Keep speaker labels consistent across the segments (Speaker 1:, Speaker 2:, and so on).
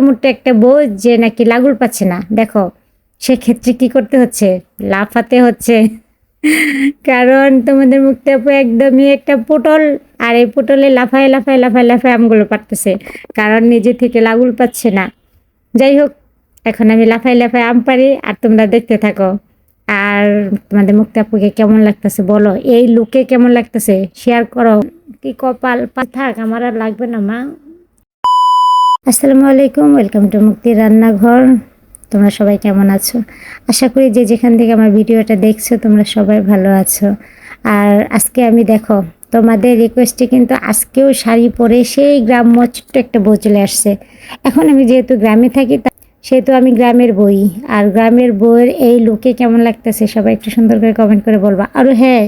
Speaker 1: মোট্ট একটা বউ যে নাকি লাগুল পাচ্ছে না। দেখো, সেক্ষেত্রে কি করতে হচ্ছে? লাফাতে হচ্ছে। কারণ তোমাদের মুক্তি আপু একদমই একটা পটল, আর এই পটলে লাফায় লাফায় লাফায় লাফায় আমগুলো পারতেছে। কারণ নিজে থেকে লাগুল পাচ্ছে না। যাই হোক, এখন আমি লাফাই লাফাই আম পারি আর তোমরা দেখতে থাকো। আর তোমাদের মুক্তি আপুকে কেমন লাগতেছে বলো? এই লুকে কেমন লাগতেছে? শেয়ার করো। কি কপাল পা থাক, আমার আর লাগবে না, মা। আসসালামু আলাইকুম, ওয়েলকাম টু মুক্তি রান্নাঘর। তোমরা সবাই কেমন আছো? আশা করি যে যেখান থেকে আমার ভিডিওটা দেখছ, তোমরা সবাই ভালো আছো। আর আজকে আমি দেখো, তোমাদের রিকোয়েস্টে কিন্তু আজকেও শাড়ি পরে সেই গ্রাম্য ছোট্ট একটা বউ চলে আসছে। এখন আমি যেহেতু গ্রামে থাকি সেহেতু আমি গ্রামের বই। আর গ্রামের বইয়ের এই লুকে কেমন লাগতেছে, সবাই একটু সুন্দর করে কমেন্ট করে বলবা। আর হ্যাঁ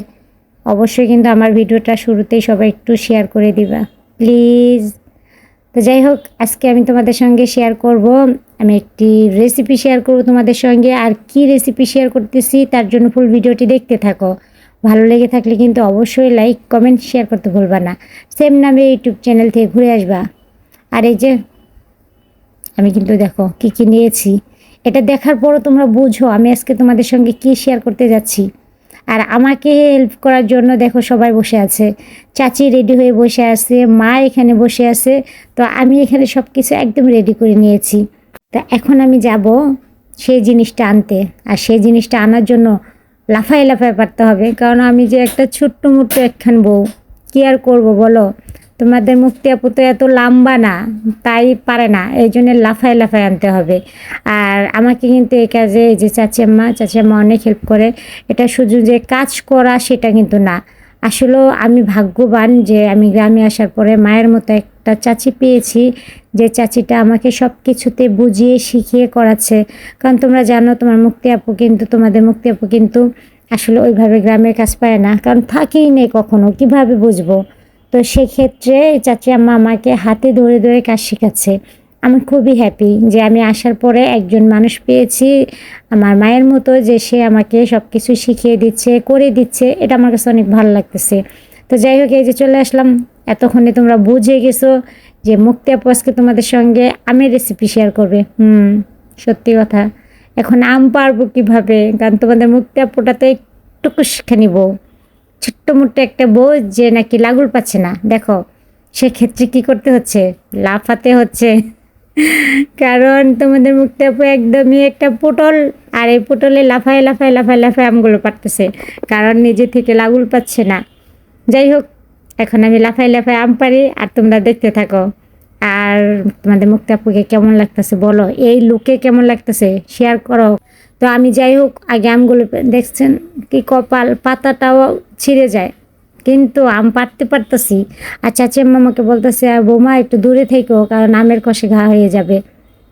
Speaker 1: অবশ্যই কিন্তু আমার ভিডিওটা শুরুতেই সবাই একটু শেয়ার করে দিবা। প্লিজ তো যাই হোক, আজকে আমি তোমাদের সঙ্গে শেয়ার করব। আমি একটি রেসিপি শেয়ার করব তোমাদের সঙ্গে। আর কি রেসিপি শেয়ার করতেছি তার জন্য ফুল ভিডিওটি দেখতে থাকো। ভালো লেগে থাকলে কিন্তু অবশ্যই লাইক কমেন্ট শেয়ার করতে ভুলবা না। সেম নামে ইউটিউব চ্যানেল থেকে ঘুরে আসবা। আর এই যে, আমি কিন্তু দেখো কি কি নিয়েছি। এটা দেখার পরও তোমরা বুঝো আমি আজকে তোমাদের সঙ্গে কি শেয়ার করতে যাচ্ছি। আর আমাকে হেল্প করার জন্য দেখো সবাই বসে আছে। চাচি রেডি হয়ে বসে আছে, মা এখানে বসে আছে। তো আমি এখানে সব কিছু একদম রেডি করে নিয়েছি। তা এখন আমি যাব সেই জিনিসটা আনতে। আর সেই জিনিসটা আনার জন্য লাফায় লাফায় পারতে হবে। কারণ আমি যে একটা ছোট্ট মোট্ট একখান বউ, কি আর করব বলো? তোমাদের মুক্তি আপু তো এত লম্বা না, তাই পারে না, এই জন্য লাফায় লাফায় আনতে হবে। আর আমাকে কিন্তু এই কাজে, এই যে চাচিয়াম্মা চাচিয়াম্মা অনেক হেল্প করে। এটা শুধু যে কাজ করা সেটা কিন্তু না। আসলেও আমি ভাগ্যবান যে আমি গ্রামে আসার পরে মায়ের মতো একটা চাচি পেয়েছি, যে চাচিটা আমাকে সব কিছুতে বুঝিয়ে, শিখিয়ে করাচ্ছে। কারণ তোমরা জানো, তোমার মুক্তি আপু কিন্তু, তোমাদের মুক্তি আপু কিন্তু আসলে ওইভাবে গ্রামের কাজ পায় না। কারণ থাকেই নেই কখনো, কীভাবে বুঝব? তো সেক্ষেত্রে চাচি আম্মা আমাকে হাতে ধরে ধরে কাজ শেখাচ্ছে। আমি খুবই হ্যাপি যে আমি আসার পরে একজন মানুষ পেয়েছি, আমার মায়ের মতো যে সে আমাকে সব কিছু শিখিয়ে দিচ্ছে, করে দিচ্ছে, এটা আমার কাছে অনেক ভালো লাগতেছে। তো যাই হোক, এই যে চলে আসলাম। এতক্ষণে তোমরা বুঝে গেছো যে মুক্তি আপু আজকে তোমাদের সঙ্গে আমের রেসিপি শেয়ার করবে। হুম, সত্যি কথা। এখন আম পারব কীভাবে? কারণ তোমাদের মুক্তি আপুটাতে একটু শিখে নিবো। ছোট্ট মোট্ট একটা বউ যে নাকি লাগুল পাচ্ছে না। দেখো সেক্ষেত্রে কি করতে হচ্ছে? লাফাতে হচ্ছে। কারণ তোমাদের মুখটা একদমই একটা পটল, আর এই পটলে লাফায় লাফায় লাফায় লাফায় আমগুলো পারতেছে। কারণ নিজে থেকে লাগুল পাচ্ছে না। যাই হোক, এখন আমি লাফায় লাফায় আম পারি আর তোমরা দেখতে থাকো। আর তোমাদের মুক্তি আপুকে কেমন লাগতেছে বলো? এই লুকে কেমন লাগতেছে? শেয়ার করো। তো আমি যাই হোক, আগে আমগুলো দেখছেন কি কপাল, পাতাটাও ছিঁড়ে যায়। কিন্তু আম পারতে পারতেছি। আর চাচি আম্মা আমাকে বলতেছে "আর বৌমা, একটু দূরে থেকো, কারণ আমের কষে ঘা হয়ে যাবে।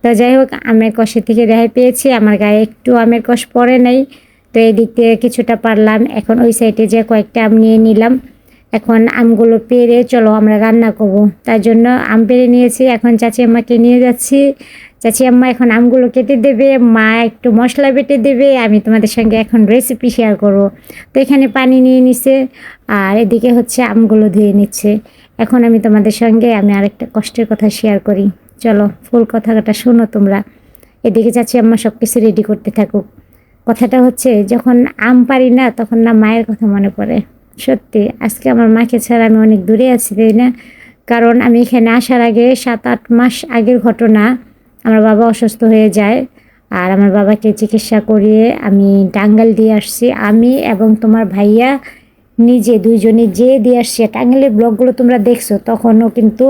Speaker 1: তো যাই হোক, আমের কষে থেকে রেহাই পেয়েছি। আমার গায়ে একটু আমের কষ পড়ে নেই। তো এই দিক থেকে কিছুটা পারলাম। এখন ওই সাইডে যে কয়েকটা আম নিয়ে নিলাম। এখন আমগুলো পেরে চলো আমরা রান্না করব। তার জন্য আম পেরে নিয়েছি, এখন চাচি আম্মাকে নিয়ে যাচ্ছি। চাচি আম্মা এখন আমগুলো কেটে দেবে, মা একটু মশলা বেটে দেবে, আমি তোমাদের সঙ্গে এখন রেসিপি শেয়ার করব। তো এখানে পানি নিয়ে নিছে, আর এদিকে হচ্ছে আমগুলো ধুয়ে নিচ্ছে। এখন আমি তোমাদের সঙ্গে আমি আরেকটা কষ্টের কথা শেয়ার করি। চলো, ফুল কথাটা শোনো তোমরা। এদিকে চাচি আম্মা সব কিছু রেডি করতে থাকুক। কথাটা হচ্ছে, যখন আম পারি না, তখন না মায়ের কথা মনে পড়ে। সত্যি, আজকে আমার মাকে ছাড়া আমি অনেক দূরে আছি, তাই না? কারণ আমি এখানে আসার আগে সাত আট মাস আগের ঘটনা, আমার বাবা অসুস্থ হয়ে যায় আর আমার বাবাকে চিকিৎসা করিয়ে আমি টাঙ্গাল দিয়ে আসছি। আমি এবং তোমার ভাইয়া নিজে দুইজনে যে দিয়ে আসছি টাঙ্গালের ব্লগগুলো তোমরা দেখছ, তখনও কিন্তু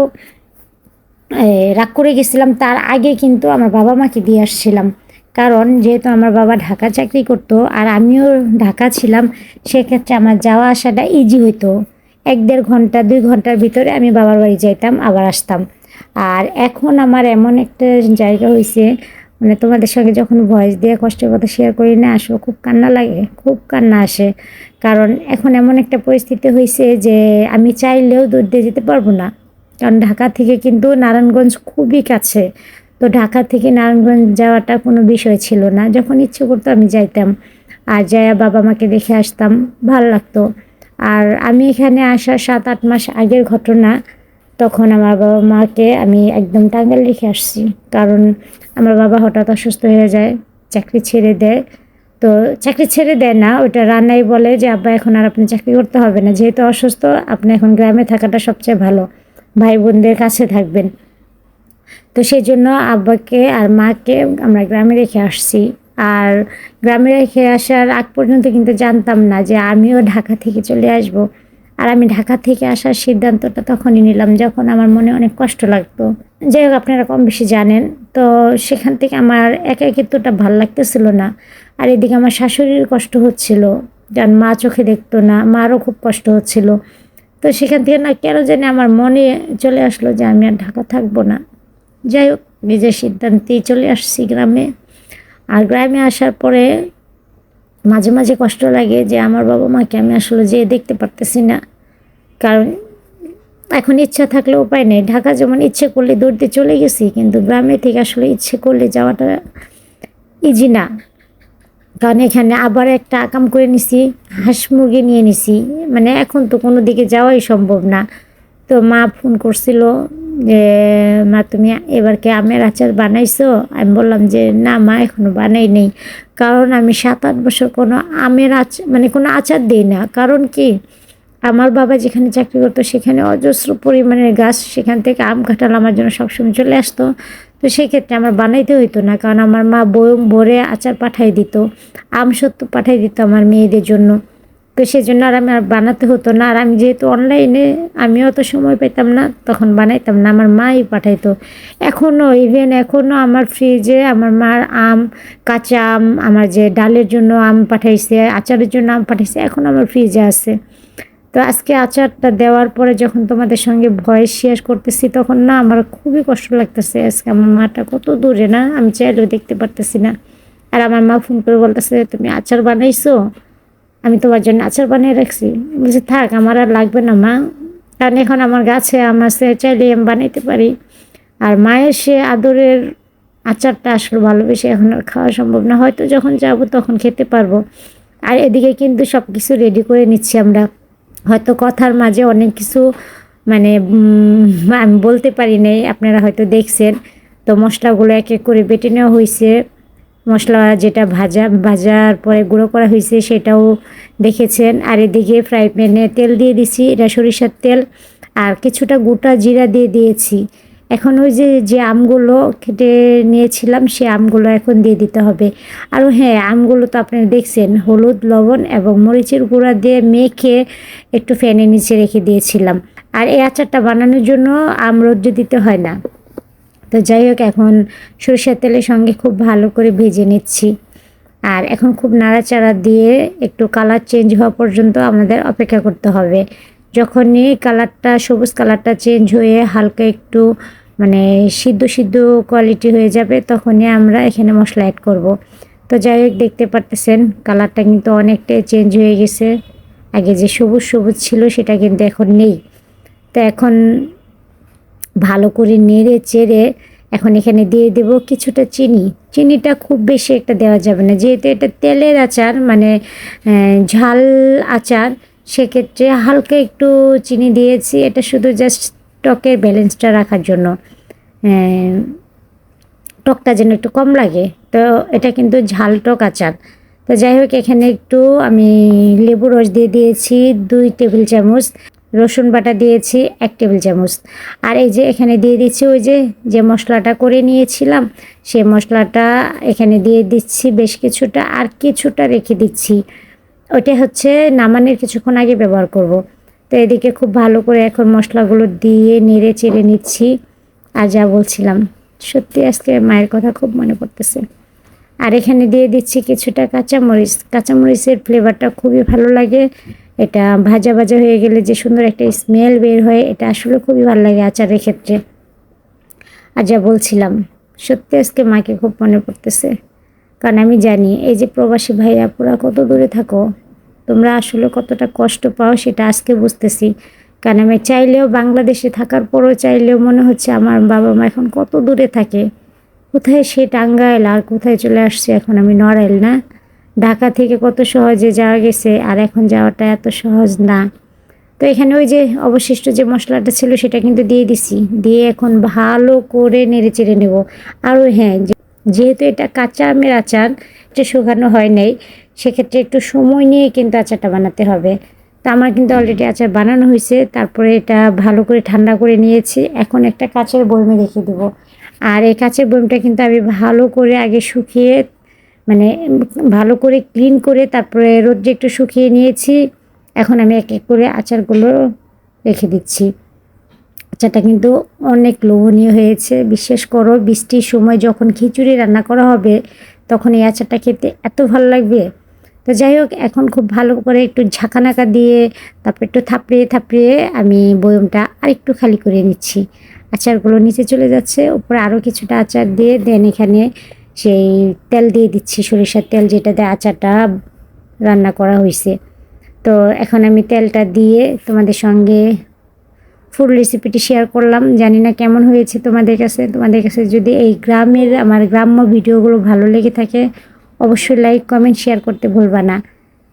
Speaker 1: রাগ করে গেছিলাম। তার আগে কিন্তু আমার বাবা মাকে দিয়ে আসছিলাম। কারণ যেহেতু আমার বাবা ঢাকা চাকরি করতো আর আমিও ঢাকা ছিলাম, সেক্ষেত্রে আমার যাওয়া আসাটা ইজি হইতো। এক দেড় ঘণ্টা, দুই ঘণ্টার ভিতরে আমি বাবার বাড়ি যাইতাম, আবার আসতাম। আর এখন আমার এমন একটা জায়গা হয়েছে মানে তোমাদের সঙ্গে যখন ভয়েস দিয়ে কষ্টের কথা শেয়ার করি না, আসলে খুব কান্না লাগে, খুব কান্না আসে। কারণ এখন এমন একটা পরিস্থিতি হয়েছে যে আমি চাইলেও দূর দিয়ে যেতে পারব না। কারণ ঢাকা থেকে কিন্তু নারায়ণগঞ্জ খুবই কাছে। তো ঢাকা থেকে নারায়ণগঞ্জ যাওয়াটা কোনো বিষয় ছিল না। যখন ইচ্ছে করতো আমি যাইতাম। আর যাইয়া বাবা মাকে দেখে আসতাম, ভালো লাগতো। আর আমি এখানে আসার সাত আট মাস আগের ঘটনা, তখন আমার বাবা মাকে আমি একদম টাঙ্গাল রেখে আসছি। কারণ আমার বাবা হঠাৎ অসুস্থ হয়ে যায়, চাকরি ছেড়ে দেয়। তো চাকরি ছেড়ে দেয় না ওটা রান্নাই বলে যে, আব্বা, এখন আর আপনি চাকরি করতে হবে না। যেহেতু অসুস্থ, আপনি এখন গ্রামে থাকাটা সবচেয়ে ভালো। ভাই বোনদের কাছে থাকবেন। তো সেই জন্য আব্বাকে আর মাকে আমরা গ্রামে রেখে আসছি। আর গ্রামে রেখে আসার আগ পর্যন্ত কিন্তু জানতাম না যে আমিও ঢাকা থেকে চলে আসব। আর আমি ঢাকা থেকে আসার সিদ্ধান্তটা তখনই নিলাম যখন আমার মনে অনেক কষ্ট লাগতো। যাই হোক, আপনারা কম বেশি জানেন। তো সেখান থেকে আমার একা একাকিত্বটা ভালো লাগতেছিল না। আর এদিকে আমার শাশুড়ির কষ্ট হচ্ছিল। কারণ মা চোখে দেখতো না, মারও খুব কষ্ট হচ্ছিল। তো সেখান থেকে না কেন জানি আমার মনে চলে আসলো যে আমি আর ঢাকা থাকব না। যাই হোক নিজের সিদ্ধান্তেই চলে আসছি গ্রামে। আর গ্রামে আসার পরে মাঝে মাঝে কষ্ট লাগে যে আমার বাবা মাকে আমি আসলে যেয়ে দেখতে পারতেছি না। কারণ এখন ইচ্ছা থাকলে উপায় নেই। ঢাকা যেমন ইচ্ছে করলে দৌড়তে চলে গেছি, কিন্তু গ্রামে থেকে আসলে ইচ্ছে করলে যাওয়াটা ইজি না। কারণ এখানে আবার একটা আকাম করে নিছি, হাঁস মুরগি নিয়ে নিছি। মানে এখন তো কোনো দিকে যাওয়াই সম্ভব না। তো মা ফোন করছিল যে, মা, তুমি এবার কি আমের আচার বানাইছো? আমি বললাম যে, না মা, এখনও বানাই নেই। কারণ আমি সাত আট বছর কোনো আমের আচার মানে কোনো আচার দিই না। কারণ কি? আমার বাবা যেখানে চাকরি করতো, সেখানে অজস্র পরিমাণের গাছ, সেখান থেকে আম, কাঁঠাল আমার জন্য সবসময় চলে আসতো। তো সেক্ষেত্রে আমার বানাইতে হইতো না। কারণ আমার মা বয়ম ভরে আচার পাঠাই দিত। আম সত্য পাঠাই দিত আমার মেয়েদের জন্য। তো সেই জন্য আর আমি আর বানাতে হতো না। আর আমি যেহেতু অনলাইনে আমিও অত সময় পেতাম না, তখন বানাইতাম না। আমার মাই পাঠাইতো। এখনও ইভেন এখনও আমার ফ্রিজে আমার মার আম, কাঁচা আম, আমার যে ডালের জন্য আম পাঠাইছে, আচারের জন্য আম পাঠাইছে, এখন আমার ফ্রিজে আছে। তো আজকে আচারটা দেওয়ার পরে যখন তোমাদের সঙ্গে ভয়েস শেয়ার করতেছি, তখন না আমার খুবই কষ্ট লাগতেছে। আজকে আমার মাটা কত দূরে না, আমি চাইলেও দেখতে পারতেছি না। আর আমার মা ফোন করে বলতেছে, তুমি আচার বানাইছো? আমি তোমার জন্য আচার বানিয়ে রাখছি। বলছি, থাক, আমার আর লাগবে না, মা। কারণ এখন আমার গাছে আমার সে চাইলে আমি বানাইতে পারি। আর মায়ের সে আদরের আচারটা আসলে ভালোবেসে এখন আর খাওয়া সম্ভব না। হয়তো যখন যাব তখন খেতে পারব। আর এদিকে কিন্তু সব কিছু রেডি করে নিচ্ছি আমরা। হয়তো কথার মাঝে অনেক কিছু মানে আমি বলতে পারি নাই, আপনারা হয়তো দেখছেন। তো মশলাগুলো এক এক করে বেটে নেওয়া হয়েছে মশলা যেটা ভাজা, ভাজার পরে গুঁড়ো করা হয়েছে সেটাও দেখেছেন। আর এদিকে ফ্রাই প্যানে তেল দিয়ে দিছি, এটা সরিষার তেল। আর কিছুটা গোটা জিরা দিয়ে দিয়েছি। এখন ওই যে যে আমগুলো কেটে নিয়েছিলাম, সে আমগুলো এখন দিয়ে দিতে হবে। আর হ্যাঁ আমগুলো তো আপনারা দেখছেন, হলুদ, লবণ এবং মরিচের গুঁড়া দিয়ে মেখে একটু ফ্যানের নিচে রেখে দিয়েছিলাম। আর এই আচারটা বানানোর জন্য আম রোদ্র দিতে হয় না। তো যাই হোক, এখন সরষের তেলের সঙ্গে খুব ভালো করে ভেজে নিচ্ছি। আর এখন খুব নাড়াচাড়া দিয়ে একটু কালার চেঞ্জ হওয়া পর্যন্ত আমাদের অপেক্ষা করতে হবে। যখনই কালারটা, সবুজ কালারটা চেঞ্জ হয়ে হালকা একটু মানে সিদ্ধ সিদ্ধ কোয়ালিটি হয়ে যাবে, তখনই আমরা এখানে মশলা অ্যাড করব। তো যাই হোক, দেখতে পারতেছেন কালারটা কিন্তু অনেকটাই চেঞ্জ হয়ে গেছে। আগে যে সবুজ সবুজ ছিল, সেটা কিন্তু এখন নেই। তো এখন ভালো করে নেড়ে চেড়ে এখন এখানে দিয়ে দেব কিছুটা চিনি। চিনিটা খুব বেশি একটা দেওয়া যাবে না। যেহেতু এটা তেলের আচার মানে ঝাল আচার, সেক্ষেত্রে হালকা একটু চিনি দিয়েছি। এটা শুধু জাস্ট টকের ব্যালেন্সটা রাখার জন্য। টকটা যেন একটু কম লাগে। তো এটা কিন্তু ঝাল টক আচার। তো যাই হোক, এখানে একটু আমি লেবু রস দিয়ে দিয়েছি, দুই টেবিল চামচ। রসুন বাটা দিয়েছি, এক টেবিল চামচ। আর এই যে এখানে দিয়ে দিচ্ছি ওই যে যে মশলাটা করে নিয়েছিলাম, সে মশলাটা এখানে দিয়ে দিচ্ছি বেশ কিছুটা আর কিছুটা রেখে দিচ্ছি। ওটা হচ্ছে নামানোর কিছুক্ষণ আগে ব্যবহার করব। তো এদিকে খুব ভালো করে এখন মশলাগুলো দিয়ে নেড়ে চেড়ে নিচ্ছি। আর যা বলছিলাম, সত্যি আজকে মায়ের কথা খুব মনে পড়তেছে। আর এখানে দিয়ে দিচ্ছি কিছুটা কাঁচামরিচ। কাঁচামরিচের ফ্লেভারটা খুবই ভালো লাগে। এটা ভাজা ভাজা হয়ে গেলে যে সুন্দর একটা স্মেল বের হয়, এটা আসলে খুবই ভালো লাগে আচারের ক্ষেত্রে। আর যা বলছিলাম, সত্যি আজকে মাকে খুব মনে পড়তেছে। কারণ আমি জানি, এই যে প্রবাসী ভাইয়া পুরা কত দূরে থাকো, তোমরা আসলে কতটা কষ্ট পাও সেটা আজকে বুঝতেছি। কারণ আমি চাইলেও বাংলাদেশে থাকার পরও চাইলেও মনে হচ্ছে আমার বাবা মা এখন কত দূরে থাকে। কোথায় সে টাঙ্গাইল আর কোথায় চলে আসছে এখন আমি নড়াইল না? ঢাকা থেকে কত সহজে যাওয়া গেছে আর এখন যাওয়াটা এত সহজ না। তো এখানে ওই যে অবশিষ্ট যে মশলাটা ছিল সেটা কিন্তু দিয়ে দিছি। দিয়ে এখন ভালো করে নেড়ে চেড়ে নেব আরও হ্যাঁ যেহেতু এটা কাঁচা আমের আচার, এটা শুকানো হয় নাই, সেক্ষেত্রে একটু সময় নিয়ে কিন্তু আচারটা বানাতে হবে। তো আমার কিন্তু অলরেডি আচার বানানো হয়েছে, তারপরে এটা ভালো করে ঠান্ডা করে নিয়েছি। এখন একটা কাঁচের বয়মে রেখে দেবো। আর এই কাঁচের বয়মটা কিন্তু আমি ভালো করে আগে শুকিয়ে মানে ভালো করে ক্লিন করে তারপরে রোদ্রে একটু শুকিয়ে নিয়েছি। এখন আমি এক এক করে আচারগুলো রেখে দিচ্ছি। আচারটা কিন্তু অনেক লোভনীয় হয়েছে। বিশেষ করো, বৃষ্টির সময় যখন খিচুড়ি রান্না করা হবে, তখন এই আচারটা খেতে এত ভালো লাগবে। তো যাই হোক, এখন খুব ভালো করে একটু ঝাঁকানাকা দিয়ে, তারপর একটু থাপড়িয়ে থাপড়িয়ে আমি বয়মটা আরেকটু খালি করে নিচ্ছি। আচারগুলো নিচে চলে যাচ্ছে, উপরে আরও কিছুটা আচার দিয়ে, দেন এখানে সেই তেল দিয়ে দিচ্ছি, সরিষার তেল যেটাতে আচারটা রান্না করা হয়েছে। তো এখন আমি তেলটা দিয়ে তোমাদের সঙ্গে ফুল রেসিপিটি শেয়ার করলাম। জানি না কেমন হয়েছে তোমাদের কাছে। তোমাদের কাছে যদি এই গ্রামের, আমার গ্রাম্য ভিডিওগুলো ভালো লেগে থাকে, অবশ্যই লাইক কমেন্ট শেয়ার করতে ভুলবা না।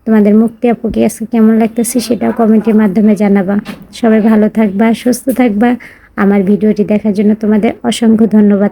Speaker 1: তোমাদের মুক্তি আপুকে আজকে কেমন লাগতেছে সেটাও কমেন্টের মাধ্যমে জানাবা। সবাই ভালো থাকবা, সুস্থ থাকবা। আমার ভিডিওটি দেখার জন্য তোমাদের অসংখ্য ধন্যবাদ।